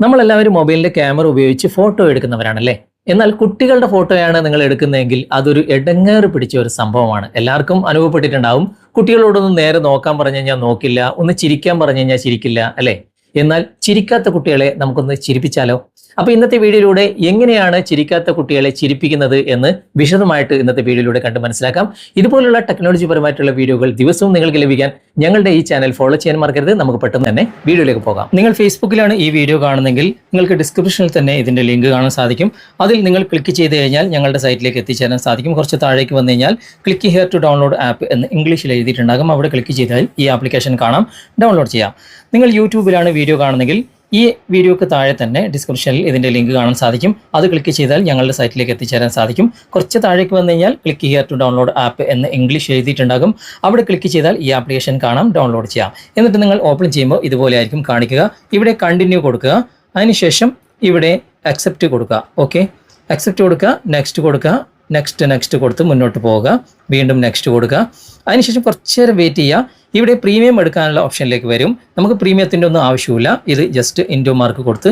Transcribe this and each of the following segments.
നമ്മളെല്ലാവരും മൊബൈലിന്റെ ക്യാമറ ഉപയോഗിച്ച് ഫോട്ടോ എടുക്കുന്നവരാണല്ലേ? എന്നാൽ കുട്ടികളുടെ ഫോട്ടോയാണ് നിങ്ങൾ എടുക്കുന്നതെങ്കിൽ അതൊരു എടങ്ങേറ് പിടിച്ച ഒരു സംഭവമാണ്. എല്ലാവർക്കും അനുഭവപ്പെട്ടിട്ടുണ്ടാവും. കുട്ടികളോടൊന്ന് നേരെ നോക്കാൻ പറഞ്ഞു കഴിഞ്ഞാൽ നോക്കില്ല. ഒന്ന് ചിരിക്കാൻ പറഞ്ഞു കഴിഞ്ഞാൽ ചിരിക്കില്ല അല്ലേ? എന്നാൽ ചിരിക്കാത്ത കുട്ടികളെ നമുക്കൊന്ന് ചിരിപ്പിച്ചാലോ? അപ്പൊ ഇന്നത്തെ വീഡിയോയിലൂടെ എങ്ങനെയാണ് ചിരിക്കാത്ത കുട്ടികളെ ചിരിപ്പിക്കുന്നത് എന്ന് വിശദമായിട്ട് ഇന്നത്തെ വീഡിയോയിലൂടെ കണ്ട് മനസ്സിലാക്കാം. ഇതുപോലുള്ള ടെക്നോളജി പരമായിട്ടുള്ള വീഡിയോകൾ ദിവസവും നിങ്ങൾക്ക് ലഭിക്കാൻ ഞങ്ങളുടെ ഈ ചാനൽ ഫോളോ ചെയ്യാൻ മറക്കരുത്. നമുക്ക് പെട്ടെന്ന് തന്നെ വീഡിയോയിലേക്ക് പോകാം. നിങ്ങൾ ഫേസ്ബുക്കിലാണ് ഈ വീഡിയോ കാണുന്നെങ്കിൽ നിങ്ങൾക്ക് ഡിസ്ക്രിപ്ഷനിൽ തന്നെ ഇതിന്റെ ലിങ്ക് കാണാൻ സാധിക്കും. അതിൽ നിങ്ങൾ ക്ലിക്ക് ചെയ്ത് കഴിഞ്ഞാൽ ഞങ്ങളുടെ സൈറ്റിലേക്ക് എത്തിച്ചേരാൻ സാധിക്കും. കുറച്ച് താഴേക്ക് വന്നു കഴിഞ്ഞാൽ click here to download app എന്ന് ഇംഗ്ലീഷിൽ എഴുതിയിട്ടുണ്ടാകും. അവിടെ ക്ലിക്ക് ചെയ്താൽ ഈ ആപ്ലിക്കേഷൻ കാണാം. ഡൗൺലോഡ് ചെയ്യാം. നിങ്ങൾ യൂട്യൂബിലാണ് വീഡിയോ കാണുന്നെങ്കിൽ ഈ വീഡിയോക്ക് താഴെ തന്നെ ഡിസ്ക്രിപ്ഷനിൽ ഇതിന്റെ ലിങ്ക് കാണാൻ സാധിക്കും. അത് ക്ലിക്ക് ചെയ്താൽ ഞങ്ങളുടെ സൈറ്റിലേക്ക് എത്തിച്ചേരാൻ സാധിക്കും. കുറച്ച് താഴേക്ക് വന്നു കഴിഞ്ഞാൽ click here to download app എന്ന് ഇംഗ്ലീഷ് എഴുതിയിട്ടുണ്ടാകും. അവിടെ ക്ലിക്ക് ചെയ്താൽ ഈ ആപ്ലിക്കേഷൻ കാണാം ഡൗൺലോഡ് ചെയ്യാം. എന്നിട്ട് നിങ്ങൾ ഓപ്പൺ ചെയ്യുമ്പോൾ ഇതുപോലെ ആയിരിക്കും കാണിക്കുക. ഇവിടെ കണ്ടിന്യൂ കൊടുക്കുക. അതിനുശേഷം ഇവിടെ അക്സെപ്റ്റ് കൊടുക്കുക. ഓക്കെ അക്സെപ്റ്റ് കൊടുക്കുക. നെക്സ്റ്റ് കൊടുക്കുക. നെക്സ്റ്റ് നെക്സ്റ്റ് കൊടുത്ത് മുന്നോട്ട് പോവുക. വീണ്ടും നെക്സ്റ്റ് കൊടുക്കുക. അതിനുശേഷം കുറച്ച് നേരം വെയിറ്റ് ചെയ്യുക. ഇവിടെ പ്രീമിയം എടുക്കാനുള്ള ഓപ്ഷനിലേക്ക് വരും. നമുക്ക് പ്രീമിയത്തിന്റെ ഒന്നും ആവശ്യമില്ല ഇത് ജസ്റ്റ് ഇൻഡോ മാർക്ക് കൊടുത്ത്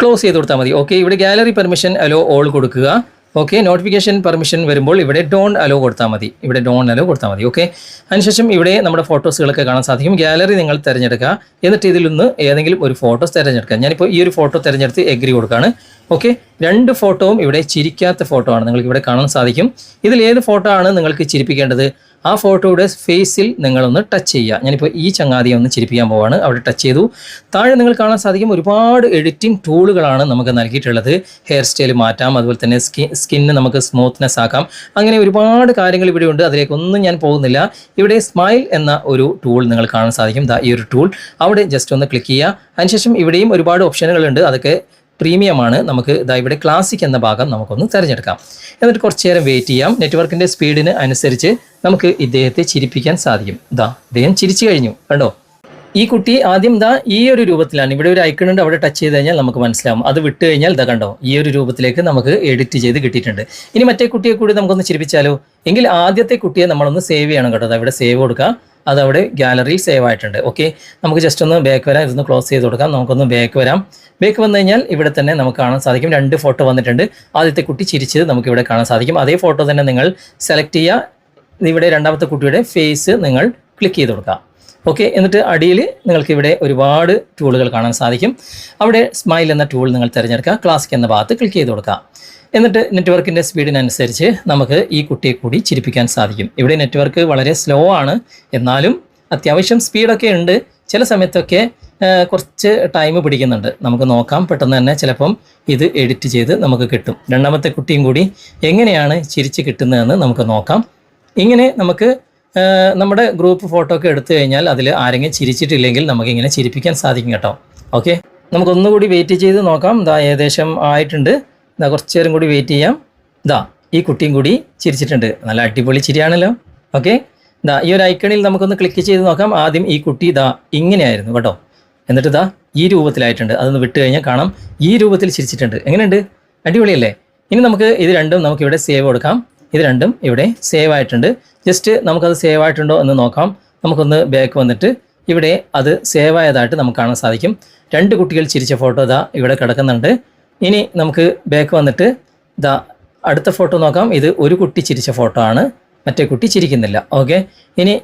ക്ലോസ് ചെയ്ത് കൊടുത്താൽ മതി. ഓക്കെ ഇവിടെ ഗാലറി പെർമിഷൻ അലോ ഓൾ കൊടുക്കുക. ഓക്കെ നോട്ടിഫിക്കേഷൻ പെർമിഷൻ വരുമ്പോൾ ഇവിടെ ഡോൺ അലോ കൊടുത്താൽ മതി. ഇവിടെ ഡോൺ അലോ കൊടുത്താൽ മതി ഓക്കെ അതിനുശേഷം ഇവിടെ നമ്മുടെ ഫോട്ടോസുകളൊക്കെ കാണാൻ സാധിക്കും. ഗാലറി നിങ്ങൾ തിരഞ്ഞെടുക്കുക. എന്നിട്ട് ഇതിൽ നിന്ന് ഏതെങ്കിലും ഒരു ഫോട്ടോസ് തിരഞ്ഞെടുക്കുക. ഞാനിപ്പോൾ ഈ ഒരു ഫോട്ടോ തിരഞ്ഞെടുത്ത് എഗ്രി കൊടുക്കുകയാണ് ഓക്കെ രണ്ട് ഫോട്ടോവും ഇവിടെ ചിരിക്കാത്ത ഫോട്ടോ ആണ്. നിങ്ങൾക്ക് ഇവിടെ കാണാൻ സാധിക്കും. ഇതിൽ ഏത് ഫോട്ടോ ആണ് നിങ്ങൾക്ക് ചിരിപ്പിക്കേണ്ടത്? ആ ഫോട്ടോയുടെ ഫേസിൽ നിങ്ങളൊന്ന് ടച്ച് ചെയ്യുക. ഞാനിപ്പോൾ ഈ ചങ്ങാതിയെ ഒന്ന് ചിരിപ്പിക്കാൻ പോവാണ്. അവിടെ ടച്ച് ചെയ്തു. താഴെ നിങ്ങൾ കാണാൻ സാധിക്കും ഒരുപാട് എഡിറ്റിംഗ് ടൂളുകളാണ് നമുക്ക് നൽകിയിട്ടുള്ളത്. ഹെയർ സ്റ്റൈൽ മാറ്റാം അതുപോലെ തന്നെ സ്കിൻ നമുക്ക് സ്മൂത്ത്നെസ് ആക്കാം. അങ്ങനെ ഒരുപാട് കാര്യങ്ങൾ ഇവിടെ ഉണ്ട്. അതിലേക്കൊന്നും ഞാൻ പോകുന്നില്ല. ഇവിടെ സ്മൈൽ എന്ന ഒരു ടൂൾ നിങ്ങൾ കാണാൻ സാധിക്കും. ഈ ഒരു ടൂൾ അവിടെ ജസ്റ്റ് ഒന്ന് ക്ലിക്ക് ചെയ്യുക. അതിനുശേഷം ഇവിടെയും ഒരുപാട് ഓപ്ഷനുകളുണ്ട് അതൊക്കെ പ്രീമിയമാണ്. നമുക്ക് ഇതാ ഇവിടെ ക്ലാസിക് എന്ന ഭാഗം നമുക്കൊന്ന് തിരഞ്ഞെടുക്കാം. എന്നിട്ട് കുറച്ച് നേരം വെയിറ്റ് ചെയ്യാം. നെറ്റ്വർക്കിന്റെ സ്പീഡിന് അനുസരിച്ച് നമുക്ക് ഇദ്ദേഹത്തെ ചിരിപ്പിക്കാൻ സാധിക്കും. ഇതാ ഇദ്ദേഹം ചിരിച്ചു കഴിഞ്ഞു. കണ്ടോ? ഈ കുട്ടി ആദ്യം ഇതാ ഈ ഒരു രൂപത്തിലാണ്. ഇവിടെ ഒരു ഐക്കൺ ഉണ്ട്. അവിടെ ടച്ച് ചെയ്ത് കഴിഞ്ഞാൽ നമുക്ക് മനസ്സിലാവും. അത് വിട്ട് കഴിഞ്ഞാൽ ഇതാ കണ്ടോ? ഈ ഒരു രൂപത്തിലേക്ക് നമുക്ക് എഡിറ്റ് ചെയ്ത് കിട്ടിയിട്ടുണ്ട്. ഇനി മറ്റേ കുട്ടിയെ കൂടി നമുക്കൊന്ന് ചിരിപ്പിച്ചാലോ? എങ്കിൽ ആദ്യത്തെ കുട്ടിയെ നമ്മളൊന്ന് സേവ് ചെയ്യണം കേട്ടോ. ദാ ഇവിടെ സേവ് കൊടുക്കുക അതവിടെ ഗാലറിയിൽ സേവ് ആയിട്ടുണ്ട്. ഓക്കെ നമുക്ക് ജസ്റ്റ് ഒന്ന് ബാക്ക് വരാം. ഇതൊന്ന് ക്ലോസ് ചെയ്ത് കൊടുക്കാം. നമുക്കൊന്ന് ബാക്ക് വരാം. ബാക്ക് വന്നു കഴിഞ്ഞാൽ ഇവിടെ തന്നെ നമുക്ക് കാണാൻ സാധിക്കും. രണ്ട് ഫോട്ടോ വന്നിട്ടുണ്ട്. ആദ്യത്തെ കുട്ടി ചിരിച്ചത് നമുക്ക് ഇവിടെ കാണാൻ സാധിക്കും. അതേ ഫോട്ടോ തന്നെ നിങ്ങൾ സെലക്ട് ചെയ്യുക ഇവിടെ രണ്ടാമത്തെ കുട്ടിയുടെ ഫേസ് നിങ്ങൾ ക്ലിക്ക് ചെയ്ത് കൊടുക്കുക ഓക്കെ എന്നിട്ട് അടിയിൽ നിങ്ങൾക്ക് ഇവിടെ ഒരുപാട് ടൂളുകൾ കാണാൻ സാധിക്കും. അവിടെ സ്മൈൽ എന്ന ടൂൾ നിങ്ങൾ തിരഞ്ഞെടുക്കുക. ക്ലാസിക് എന്ന ഭാഗത്ത് ക്ലിക്ക് ചെയ്ത് കൊടുക്കുക. എന്നിട്ട് നെറ്റ്വർക്കിന്റെ സ്പീഡിനനുസരിച്ച് നമുക്ക് ഈ കുട്ടിയെ കൂടി ചിരിപ്പിക്കാൻ സാധിക്കും. ഇവിടെ നെറ്റ്വർക്ക് വളരെ സ്ലോ ആണ്. എന്നാലും അത്യാവശ്യം സ്പീഡൊക്കെ ഉണ്ട്. ചില സമയത്തൊക്കെ കുറച്ച് ടൈം പിടിക്കുന്നുണ്ട്. നമുക്ക് നോക്കാം. പെട്ടെന്ന് തന്നെ ചിലപ്പം ഇത് എഡിറ്റ് ചെയ്ത് നമുക്ക് കിട്ടും. രണ്ടാമത്തെ കുട്ടിയും കൂടി എങ്ങനെയാണ് ചിരിച്ച് കിട്ടുന്നതെന്ന് നമുക്ക് നോക്കാം. ഇങ്ങനെ നമുക്ക് നമ്മുടെ ഗ്രൂപ്പ് ഫോട്ടോ ഒക്കെ എടുത്തു കഴിഞ്ഞാൽ അതിൽ ആരെങ്കിലും ചിരിച്ചിട്ടില്ലെങ്കിൽ നമുക്കിങ്ങനെ ചിരിപ്പിക്കാൻ സാധിക്കും കേട്ടോ. ഓക്കെ? നമുക്കൊന്നുകൂടി വെയിറ്റ് ചെയ്ത് നോക്കാം. ഇതാ ഏകദേശം ആയിട്ടുണ്ട്. ഇതാ കുറച്ച് നേരം കൂടി വെയിറ്റ് ചെയ്യാം. ഇതാ ഈ കുട്ടിയും കൂടി ചിരിച്ചിട്ടുണ്ട്. നല്ല അടിപൊളി ചിരിയാണല്ലോ. ഓക്കെ ഇതാ ഈ ഒരു ഐക്കണിൽ നമുക്കൊന്ന് ക്ലിക്ക് ചെയ്ത് നോക്കാം. ആദ്യം ഈ കുട്ടി ഇതാ ഇങ്ങനെയായിരുന്നു കേട്ടോ. എന്നിട്ട് ഇതാ ഈ രൂപത്തിലായിട്ടുണ്ട്. അതൊന്ന് വിട്ട് കഴിഞ്ഞാൽ കാണാം. ഈ രൂപത്തിൽ ചിരിച്ചിട്ടുണ്ട്. എങ്ങനെയുണ്ട്? അടിപൊളിയല്ലേ? ഇനി നമുക്ക് ഇത് രണ്ടും നമുക്ക് ഇവിടെ സേവ് കൊടുക്കാം. ഇത് രണ്ടും ഇവിടെ സേവ് ആയിട്ടുണ്ട്. ജസ്റ്റ് നമുക്കത് സേവ് ആയിട്ടുണ്ടോ എന്ന് നോക്കാം. നമുക്കൊന്ന് ബാക്ക് വന്നിട്ട് ഇവിടെ അത് സേവ് ആയതായിട്ട് നമുക്ക് കാണാൻ സാധിക്കും. രണ്ട് കുട്ടികൾ ചിരിച്ച ഫോട്ടോ ഇതാ ഇവിടെ കിടക്കുന്നുണ്ട്. ഇനി നമുക്ക് ബാക്ക് വന്നിട്ട് ഇതാ അടുത്ത ഫോട്ടോ നോക്കാം. ഇത് ഒരു കുട്ടി ചിരിച്ച ഫോട്ടോ ആണ്. മറ്റേ കുട്ടി ചിരിക്കുന്നില്ല. ഓക്കെ ഇനി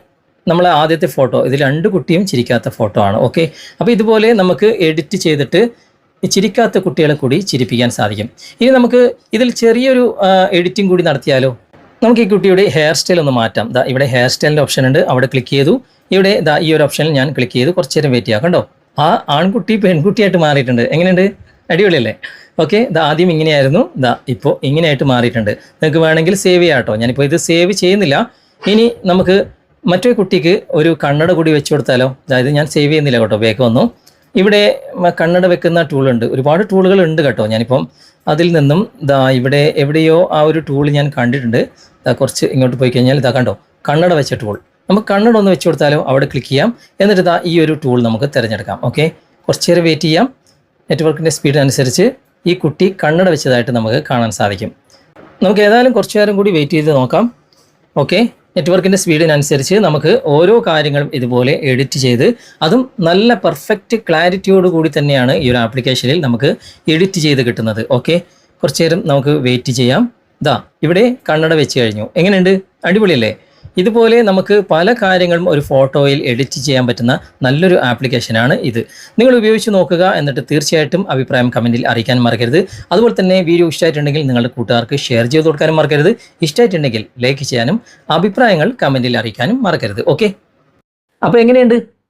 നമ്മളെ ആദ്യത്തെ ഫോട്ടോ ഇത് രണ്ട് കുട്ടിയും ചിരിക്കാത്ത ഫോട്ടോ ആണ്. ഓക്കെ അപ്പോൾ ഇതുപോലെ നമുക്ക് എഡിറ്റ് ചെയ്തിട്ട് ചിരിക്കാത്ത കുട്ടികളെ കൂടി ചിരിപ്പിക്കാൻ സാധിക്കും. ഇനി നമുക്ക് ഇതിൽ ചെറിയൊരു എഡിറ്റിംഗ് കൂടി നടത്തിയാലോ? നമുക്ക് ഈ കുട്ടിയുടെ ഹെയർ സ്റ്റൈൽ ഒന്ന് മാറ്റാം. ദാ ഇവിടെ ഹെയർ സ്റ്റൈലിന്റെ ഓപ്ഷൻ ഉണ്ട്. അവിടെ ക്ലിക്ക് ചെയ്തു. ഇവിടെ ദാ ഈ ഒരു ഓപ്ഷനിൽ ഞാൻ ക്ലിക്ക് ചെയ്തു. കുറച്ച് നേരം വെയിറ്റ് ചെയ്യാം. കണ്ടോ? ആ ആൺകുട്ടി പെൺകുട്ടിയായിട്ട് മാറിയിട്ടുണ്ട്. എങ്ങനെയുണ്ട്? അടിപൊളിയല്ലേ? ഓക്കെ ഇത് ആദ്യം ഇങ്ങനെയായിരുന്നു. ഇതാ ഇപ്പോൾ ഇങ്ങനെയായിട്ട് മാറിയിട്ടുണ്ട്. നിങ്ങൾക്ക് വേണമെങ്കിൽ സേവ് ചെയ്യാം കേട്ടോ ഞാനിപ്പോൾ ഇത് സേവ് ചെയ്യുന്നില്ല. ഇനി നമുക്ക് മറ്റൊരു കുട്ടിക്ക് ഒരു കണ്ണട കൂടി വെച്ച് കൊടുത്താലോ? അതായത് ഞാൻ സേവ് ചെയ്യുന്നില്ല കേട്ടോ വേഗം വന്നു. ഇവിടെ കണ്ണട വെക്കുന്ന ടൂളുണ്ട് ഒരുപാട് ടൂളുകൾ ഉണ്ട് കേട്ടോ ഞാനിപ്പം അതിൽ നിന്നും. ഇതാ ഇവിടെ എവിടെയോ ആ ഒരു ടൂൾ ഞാൻ കണ്ടിട്ടുണ്ട്. കുറച്ച് ഇങ്ങോട്ട് പോയി കഴിഞ്ഞാൽ ഇതാ കണ്ടോ? കണ്ണട വെച്ച ടൂൾ നമുക്ക് കണ്ണട ഒന്ന് വെച്ച് കൊടുത്താലോ? അവിടെ ക്ലിക്ക് ചെയ്യാം. എന്നിട്ട് ഇതാ ഈ ഒരു ടൂൾ നമുക്ക് തിരഞ്ഞെടുക്കാം. ഓക്കെ കുറച്ച് നേരം വെയിറ്റ് ചെയ്യാം. നെറ്റ്വർക്കിന്റെ സ്പീഡിനനുസരിച്ച് ഈ കുട്ടി കണ്ണട വെച്ചതായിട്ട് നമുക്ക് കാണാൻ സാധിക്കും. നമുക്ക് ഏതായാലും കുറച്ച് നേരം കൂടി വെയിറ്റ് ചെയ്ത് നോക്കാം. ഓക്കെ നെറ്റ്വർക്കിന്റെ സ്പീഡിനനുസരിച്ച് നമുക്ക് ഓരോ കാര്യങ്ങളും ഇതുപോലെ എഡിറ്റ് ചെയ്ത് അതും നല്ല പെർഫെക്റ്റ് ക്ലാരിറ്റിയോട് കൂടി തന്നെയാണ് ഈ ഒരു ആപ്ലിക്കേഷനിൽ നമുക്ക് എഡിറ്റ് ചെയ്ത് കിട്ടുന്നത്. ഓക്കെ കുറച്ച് നേരം നമുക്ക് വെയിറ്റ് ചെയ്യാം. ഇതാ ഇവിടെ കണ്ണട വെച്ച് കഴിഞ്ഞു. എങ്ങനെയുണ്ട്? അടിപൊളിയല്ലേ? ഇതുപോലെ നമുക്ക് പല കാര്യങ്ങളും ഒരു ഫോട്ടോയിൽ എഡിറ്റ് ചെയ്യാൻ പറ്റുന്ന നല്ലൊരു ആപ്ലിക്കേഷനാണ് ഇത്. നിങ്ങൾ ഉപയോഗിച്ച് നോക്കുക എന്നിട്ട് തീർച്ചയായിട്ടും അഭിപ്രായം കമന്റിൽ അറിയിക്കാൻ മറക്കരുത്. അതുപോലെ തന്നെ വീഡിയോ ഇഷ്ടമായിട്ടുണ്ടെങ്കിൽ നിങ്ങളുടെ കൂട്ടുകാർക്ക് ഷെയർ ചെയ്ത് കൊടുക്കാനും മറക്കരുത്. ഇഷ്ടമായിട്ടുണ്ടെങ്കിൽ ലൈക്ക് ചെയ്യാനും അഭിപ്രായങ്ങൾ കമന്റിൽ അറിയിക്കാനും മറക്കരുത്. ഓക്കെ അപ്പോൾ എങ്ങനെയുണ്ട്?